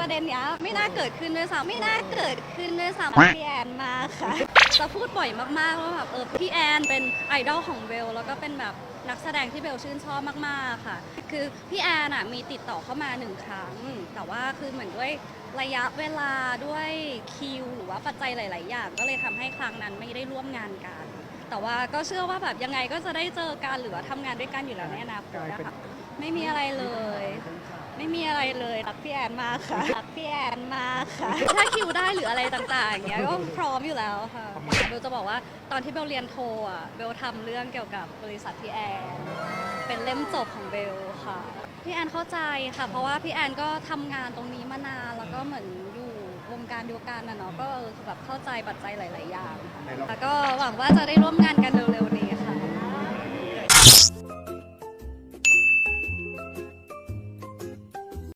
ประเด็นเนี้ยไม่น่าเกิดขึ้นด้วยซ้ำไม่น่าเกิดขึ้นด้วยซ้ำพี่แอนมากค่ะ จะพูดบ่อยมากๆว่าแบบเออพี่แอนเป็นไอดอลของเบลแล้วก็เป็นแบบนักแสดงที่เบลชื่นชอบมากๆค่ะ คือพี่แอนอะมีติดต่อเข้ามาหนึ่งครั้ง แต่ว่าคือเหมือนด้วยระยะเวลาด้วยคิวหรือว่าปัจจัยหลาย ๆ อย่าง ก็เลยทำให้ครั้งนั้นไม่ได้ร่วมงานกัน แต่ว่าก็เชื่อว่าแบบยังไงก็จะได้เจอกันหรือว่าทำงานด้วยกันอยู่แล้วในอนาคตนะคะไม่มีอะไรเลย ไม่มีอะไรเลยรักพี่แอนมากค่ะรักพี่แอนมากค่ะ ถ้าคิวได้หรืออะไรต่างๆอย่างเงี้ยก็พร้อมอยู่แล้วค่ะเบลจะบอกว่าตอนที่เบลเรียนโทอะเบลทำเรื่องเกี่ยวกับบริษัทพี่แอนเป็นเล่มจบของเบลค่ะพี่แอนเข้าใจค่ะ เพราะว่าพี่แอนก็ทำงานตรงนี้มานานแล้วก็เหมือนอยู่วงการเดียวกันนะเนาะก็เออแบบเข้าใจปัจจัยหลาย ๆ อย่างค่ะแล้วก็หวังว่าจะได้ร่วมงานกันเร็วๆนี้